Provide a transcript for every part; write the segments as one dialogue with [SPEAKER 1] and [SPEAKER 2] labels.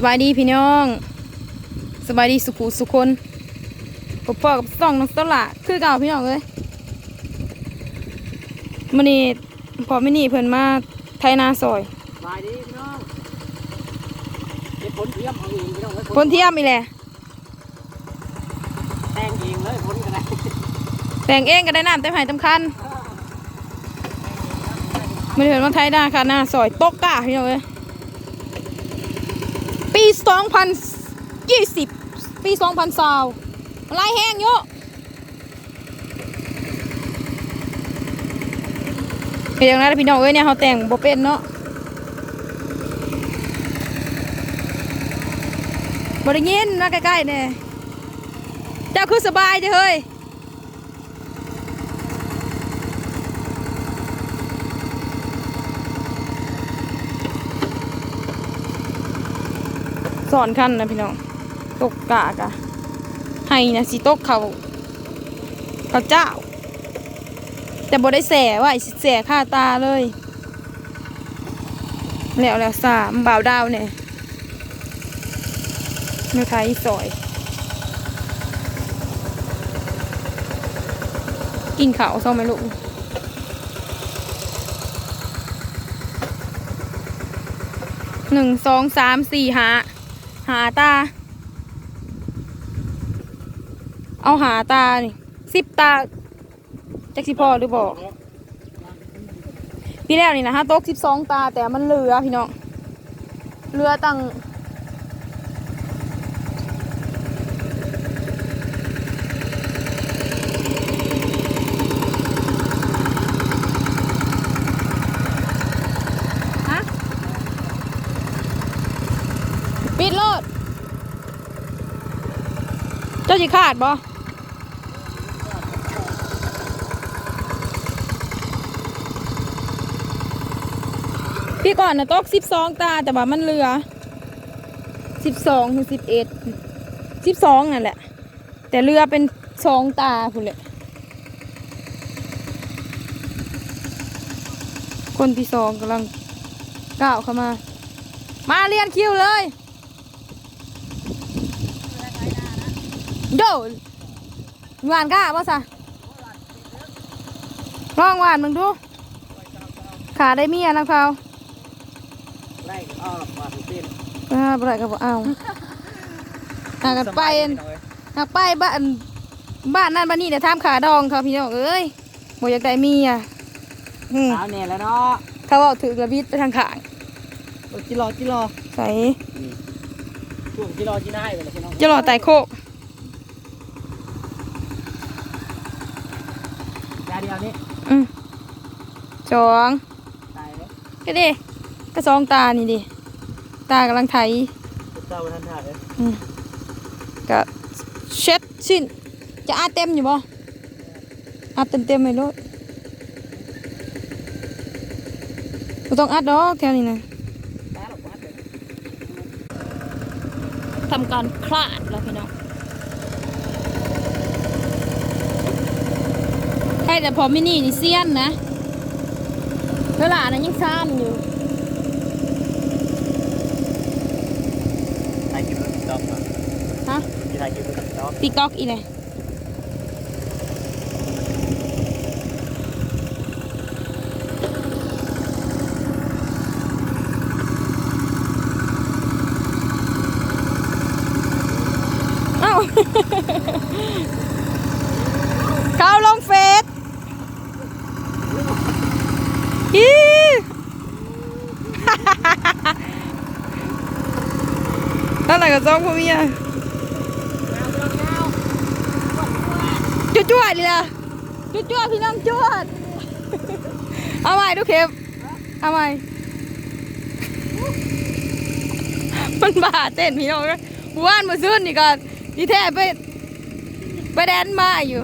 [SPEAKER 1] สบายดีพี่น้อง สบายดีสุขุสุคนปอพ่อกับซ่องน้องสตละคือเก่าพี่น้องเลยมันนี่พอไม่นี่เพิ่นมาไทยนาซอย
[SPEAKER 2] สบายดีพี่น้องเก็บผลเทียมเอาเองพี่น้องเอ้ย
[SPEAKER 1] พ้นเทียมอีแหละ
[SPEAKER 2] แต่งเองเลยผลกันได้
[SPEAKER 1] แต่งเองก็ได้น้ำแต่ไผ่ตำคัญมันเพิ่นมาไทยนาค่ะหน้าซอยตกกะพี่น้องเลย ปี 2020 ปี 2020มันไล่แห้งเยอะเป็นอย่างนั้นพี่น้องเอ้ยเนี่ยเขาแต่งบ่เป็นเนาะบ่ได้ยินมาใกล้ๆเนี่ยเจ้าคือสบายจ้ะเฮ้ย สอนขั้นนะพี่น้องตกกากะให้นะสิตกเขาเขาเจ้า แต่บ่ได้แสว่าสิแสค่าตาเลยแล้วแล้วสามบ่าวดาวเนี่ยเนื้อไทยสอย กินข้าวซ่อมไหมลูกหนึ่งสองสามสี่ห้า หาตา เอาหาตานี่สิบตาจักสิพอหรือบอกพี่แล้วนี่นะฮะโต๊ะสิบสองตาแต่มันเหลือพี่น้องเหลือตั้งฮะ ปิดโลด เจ้าจะขาดบ่พี่ก่อนนะตกสิบสองตาแต่ว่ามันเหลือสิบสองถึงสิบเอ็ดสิบสองนั่นแหละ แต่เรือเป็นสองตาคุณเลยคนที่สองกำลังก้าวเข้ามา มาเรียนคิวเลย โดนหวานก้าบ่ซะลองหวานมึงดู ขาได้เมียนะเขา
[SPEAKER 2] ไล่อ้อมาถูกเป็น
[SPEAKER 1] อ่าบ่ได้ก็บ่เอาหากันไปหากไปบ้านบ้านนั่นบ้านนี้เดี๋ยวทำขาดองเขาพี่น้องเอ้ยบ่อยากได้เมียอืม
[SPEAKER 2] สาวเนี่ยแล้วเนาะ
[SPEAKER 1] เขาเอาถือกระบิดไปทางขาง
[SPEAKER 2] โอ้จิรอจิรอ
[SPEAKER 1] ใส่
[SPEAKER 2] ช่วงจิรอจิน่าให้ไปเลยพี่น้อง
[SPEAKER 1] จะรอไต่โคก
[SPEAKER 2] ยา เดียวนี้
[SPEAKER 1] อืมสอง
[SPEAKER 2] ตายเลย
[SPEAKER 1] ก็ดิก็สองตานี่ดิ ตากำลังไถ
[SPEAKER 2] จุดเจ้าทันท่าเลย
[SPEAKER 1] ก็เช็ดสิ้น จะอาดเต็มอยู่บ่อาดเต็มเต็มๆเลยลูกบ่ต้องอัดดอกแค่นี้นะ
[SPEAKER 2] ตาหรอกวัดเลย
[SPEAKER 1] ทำการคลาดแล้วพี่น้อง ใช่แต่พอมินี่นี่เซียนนะเวลานั้นยังซ้ำอยู่
[SPEAKER 2] ถ่ายคลิปติ๊กต็อกมา
[SPEAKER 1] ฮะ
[SPEAKER 2] ถ่ายคลิปติ๊กต็อก
[SPEAKER 1] ติ๊กต็อกอีเลยเอ้า เขาลงเฟซอี นั่นแหละกับจ้องพวกเมียจุดจวดเลยนะจุดจวดพี่น้องจวดเอาใหม่ดูเข็มเอาใหม่มันบาดเต้นพี่น้องนะว่านมาซื้อนี่ก่อนที่แท้ไปไปแดนมาอยู่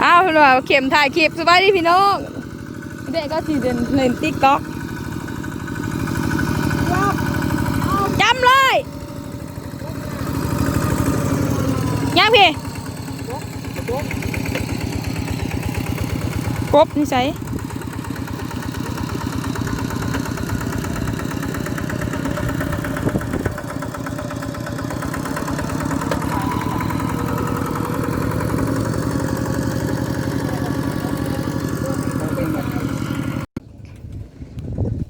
[SPEAKER 1] เอาเถอะเข็มถ่ายคลิปสบายดีพี่น้องเด็กก็ทีเดินเล่นติ๊กต็อก ย่างพี่กบนี่ใส่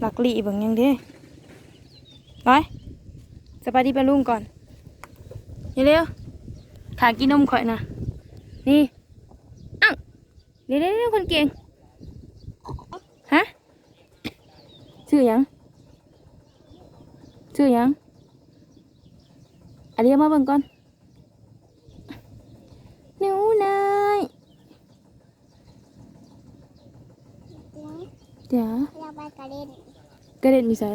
[SPEAKER 1] หลักลีบางยังดีร้อยสบายดีไปลุงก่อนเร็ว ถากินนมข่อยนะนี่อ้าวเร็วเร็วเร็วคนเก่งฮะชื่อหยังชื่อหยังอันนี้เอามาเบิ่งก่อนหนูนายเดี๋ยว
[SPEAKER 3] เราไปกระเด็น
[SPEAKER 1] กระเด็นอยู่ใส่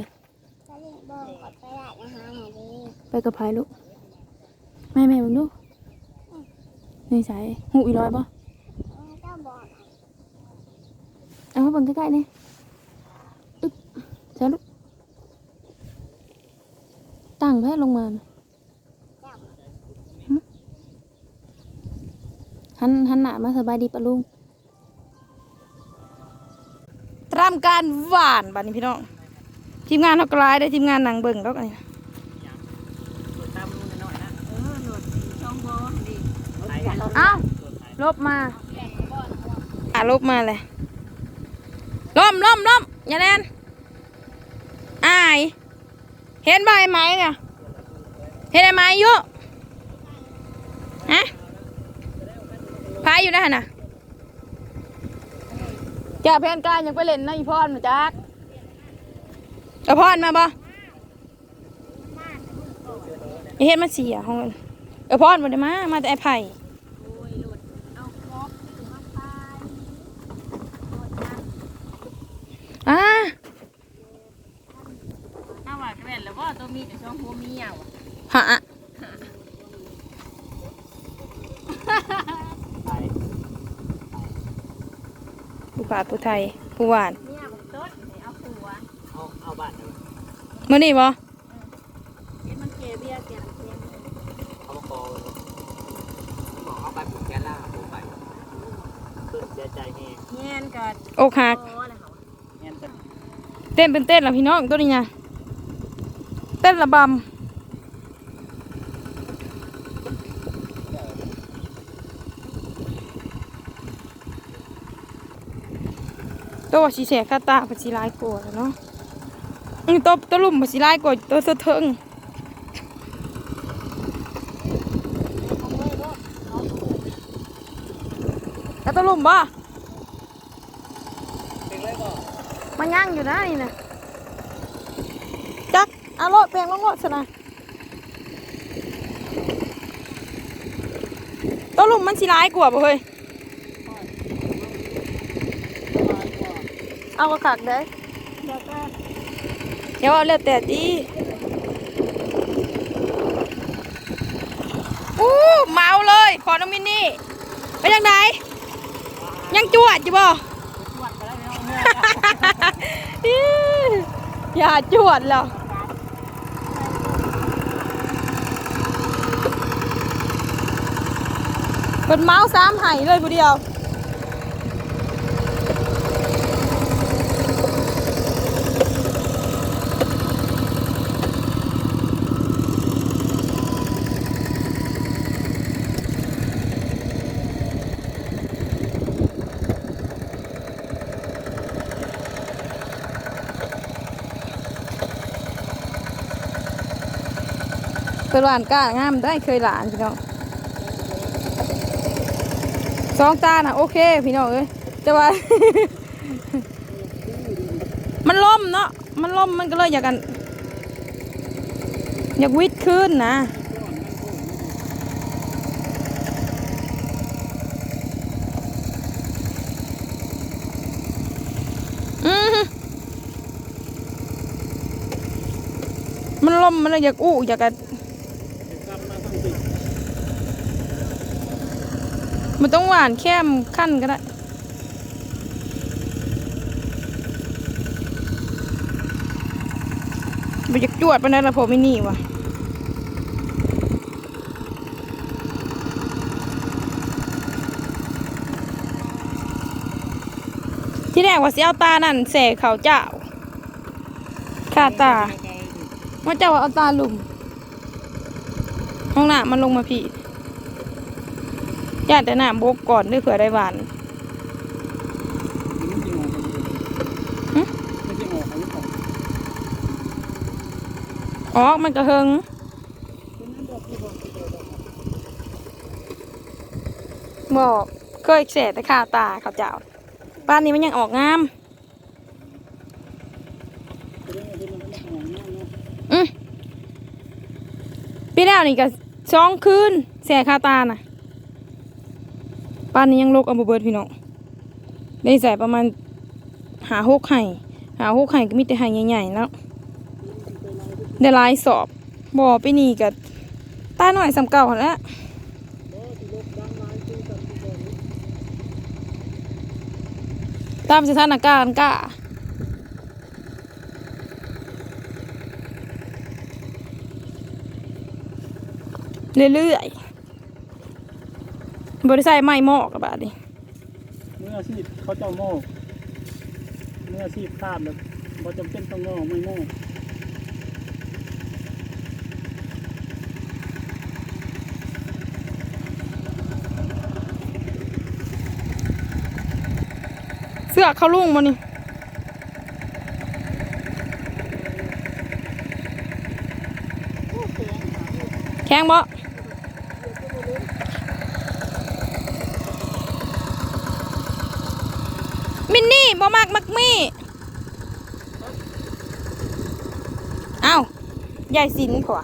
[SPEAKER 3] กระเด็นบ่งกดไปร้านอาหารไหนดี
[SPEAKER 1] ไปกับพายลูกแม่แม่มึงดูในี่ใสายหูอีร้อยปะ
[SPEAKER 3] เจ้าบอก
[SPEAKER 1] เอามาเบิ่งใกล้ๆนี่อึ๊บใช่ลูกตั้งแพทลงมาน่ะ
[SPEAKER 3] เจ้า
[SPEAKER 1] หันหันหน้ามาสบายดีปะลุงตามการหวานบัดนี้พี่น้องทีมงานเขากลายได้ทีมงานนังเบิ่งแล้วกันนี่
[SPEAKER 2] ตามมือหน่อยนะเออหนวดช่องบอ ดี
[SPEAKER 1] อ้าลบมาอะลบมาเลยล้มล้มล้มอย่าแน่นอาย เห็นใบไหมไงเห็นไอ้ไหมอยู่ฮะพายอยู่นะฮะน่ะจ่าแพนกายยังไปเล่นนะอีพรมาจักเอาพรมาบ่อเห็นมาเสียของเออพรมาได้มามาแต่ไอ้ไผ่
[SPEAKER 2] โอ้ยหลุดเอาครบมาไป
[SPEAKER 1] อ่า
[SPEAKER 2] เอาว่าแม่นแล้วว่าตัวมีแต่ช่องหัวเมียว่ะ
[SPEAKER 1] หะ
[SPEAKER 2] ไป
[SPEAKER 1] ผู้ขาดผู้ไทย ผู้หวาน
[SPEAKER 2] เมียบอกต้นให้เอาผัวเอาเอาบ้านเอา
[SPEAKER 1] มื่อนี้บ่
[SPEAKER 2] เห็นมันเกเบียร์แกนเทียน
[SPEAKER 4] เขาบอกบอกเอาไปผูกแกล่าผูกไปเพื่อเสียใจแห้ง
[SPEAKER 2] เงี้ยนกัด
[SPEAKER 1] อกหัก
[SPEAKER 2] โอ้อะไรเขา
[SPEAKER 4] เงี้ยเป็น
[SPEAKER 1] เต้นเป็นเต้นละพี่น้องตัวนี้นะเต้นระบำ ตัวสีแสกตาผัดสีลายกว่าเนาะอืมตัวตัวลุ่มผัดสีลายกว่าตัวสะเทิงแล้วตัวลุ่มบ่มันย่างอยู่นะนี่นะจักเอาโลดแปลงลงโลดสนะตัวลุ่มมันสิร้ายกว่าบ่เฮ้ย เอากระขักเด้เดี๋ยวเอาเลือดแต่ดีอู้เมาเลย ขอน้องมินนี่ไปยังไงยังจวดอยู่บ่
[SPEAKER 2] ตรวจไปแล้วเนาะเมื่อ
[SPEAKER 1] อี้อย่าจวดหรอกเป็นเมาส์สามไห่เลยผู้เดียว หวานก้างามได้เคยหลานพี่น้องสองตาน่ะโอเคพี่น้องเอ้ยแต่ว่า มันล่มเนาะมันล่มมันก็เลยอยากกันอยากวิดขึ้นนะมันล่มมันเลยอยากอู้อยากกัน มันต้องหวานแค่มขั้นก็ได้ มันจะจวดไปในระผมไม่นี่วะที่แรกว่าสิเอาตานั่นแสเขาเจ้าค่าตาว่าเจ้าว่าเอาตาหลุมห้องน้ำมันลงมาพี่ ย่านแต่น้ำบกก่อนด้วยเผื่อได้หวาน
[SPEAKER 4] ไม่ใช่ออกไม่ใช่ออก
[SPEAKER 1] ออกมันก็เฮิงบอกเคยเสแต่ข้าวตาเขาวเจ้าบ้านนี้มันยังออกงามอืมปีแล้วนี่ก็สองคืนแสข้าวตาน่ะ บ้านนี้ยังลกเอาบ่เบิดพี่น้องได้ใส่ประมาณหาหกไห่หาหกไห่ก็มีแต่ไห่ใหญ่ๆแล้วได้ลายสอบบ่ไปนี่ก็ตาหน่อยสำเก่าแล้วตามสถานการณ์ก้าเรื่อยๆ บริษัทไม่หมอกกับบาดนี้
[SPEAKER 2] เมื่ออาชีพเขาเจ้าโม่เมื่ออาชีพข้ามแล้วพอจำเป็นต้องโม่ไม่โม่
[SPEAKER 1] เสื้อเขาลุงมานี่แข็งบ่ มินนี่บ่มากมักมี่เอ้ายายสินขวา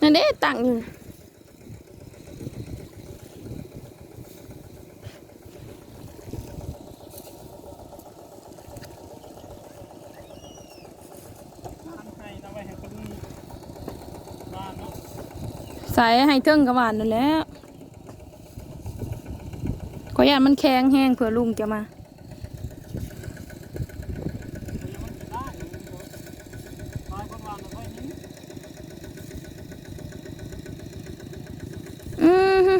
[SPEAKER 1] นั่นเด้ตังอยู่
[SPEAKER 2] ทางให้นะไว้ให้คนบ้านเนาะ
[SPEAKER 1] ใส่ให้เทิงกระหวานนั่นแหล้วขอยานมันแข็งแห้งเผื่อลุงจะมา
[SPEAKER 2] อื
[SPEAKER 1] อฮึ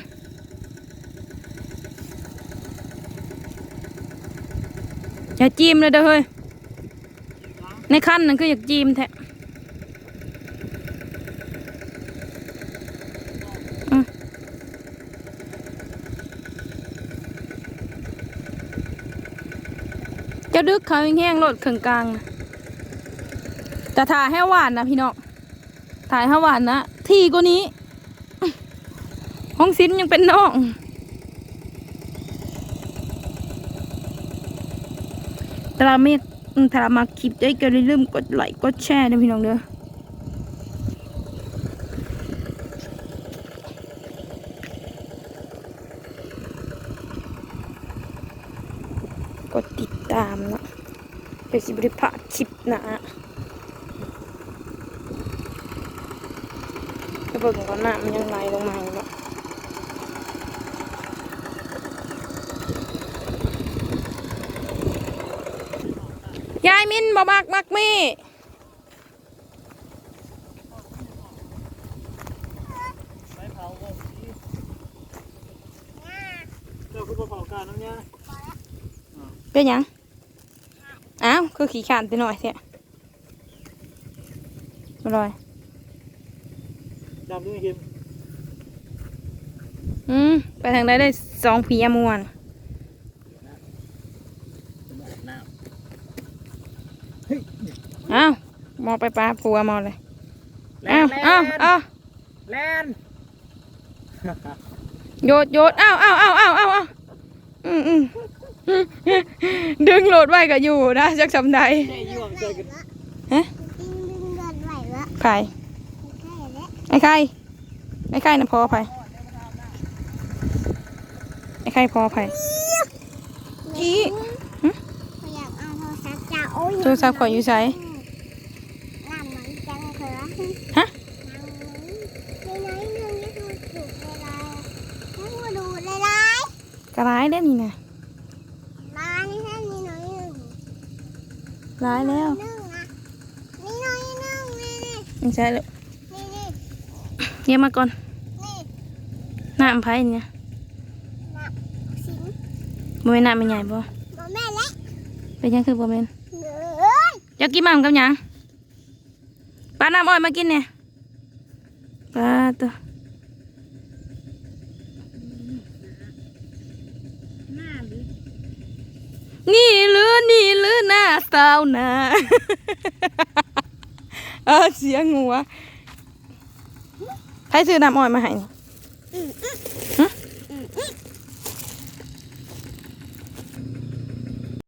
[SPEAKER 1] อย่าจีมเลยเด้อเฮ้ย ในขั้นนั่นคืออยากจีมแท้ จะดึกเขาแห้งๆรถเข่งกลางนะแต่ถ่ายให้หวานนะพี่น้องถ่ายให้หวานนะทีกว่านี้ ห้องซินยังเป็นน้องตราเมฆถ้ามาคลิปได้ก็อย่าลืมกดไลค์กดแชร์นะพี่น้องเด้อ กดติดตามเนาะ เดี๋ยวสิบริพลาดคลิปหนะจะเบิ่งก่อนหน้ามันยังไหลลงมาอยู่เนาะยายมินบ่มักมักมี่
[SPEAKER 2] ใช้เผาก็ดีเจ้าคือบ่เผาการน้ำยา
[SPEAKER 1] เป็นหยังอ้าว คือขี่ขานไปหน่อยเสียมาลอย
[SPEAKER 2] จำด้วยเกม
[SPEAKER 1] อืมไปทางใดได้สองผีอะมวน
[SPEAKER 4] น้
[SPEAKER 1] อ้าวมอไปปลาปัวมอเลยำอ้าวอ้าวอ้าว
[SPEAKER 4] แลน
[SPEAKER 1] โยดโยดอ้าวอ้าวอ้าวอ้าวอ้าวอ้าวอืมอืม ดึงโหลดไว้ก็อยู่นะจักสำใด
[SPEAKER 2] แม่ยวมเจอกัน
[SPEAKER 3] ดึงดึงเดินไหวละ
[SPEAKER 1] ไผ่
[SPEAKER 3] ใช่แล้ว
[SPEAKER 1] ไอ้ไข่ไอ้ไข่นะพอไผ่ไอ้ไข่พอไผ่จี้
[SPEAKER 3] เขาอยากเอาโทรศัพท์จะโอ้ย
[SPEAKER 1] โทรศัพท์ข่อยอยู่ไส
[SPEAKER 3] น้ำมันจังเถอะ
[SPEAKER 1] ฮะ
[SPEAKER 3] น้ำมันในไหนหนึ่งนี่คือถูกเวลาแล้วมาดูเลยไร
[SPEAKER 1] กระไรได้นี่นะ
[SPEAKER 3] ร้านนี้แค่นี้หน่อยหนึ่ง
[SPEAKER 1] ร้ายแล้ว
[SPEAKER 3] หนึ่งนะนี่หน่อยหนึ่งนี่นี่
[SPEAKER 1] ไม่ใช่แล้ว
[SPEAKER 3] นี่นี่
[SPEAKER 1] เยี่ยมมาก่อน
[SPEAKER 3] นี่
[SPEAKER 1] น้ำไผ่เนี่ย
[SPEAKER 3] นะสิง
[SPEAKER 1] บ่เป็นน้ำเป็นใหญ่บ่
[SPEAKER 3] บ่แม่และ
[SPEAKER 1] เป็นหยังคือบ่เป็น
[SPEAKER 3] เอ้ย
[SPEAKER 1] อยากกินหม่ำกับหยังปลาน้ำอ้อยมากินเนี่ยปลาตัว นี่หรือนี่หน้าสาวหน้าเออเสียงงัวใครซื้อน้ำอ้อยมาให้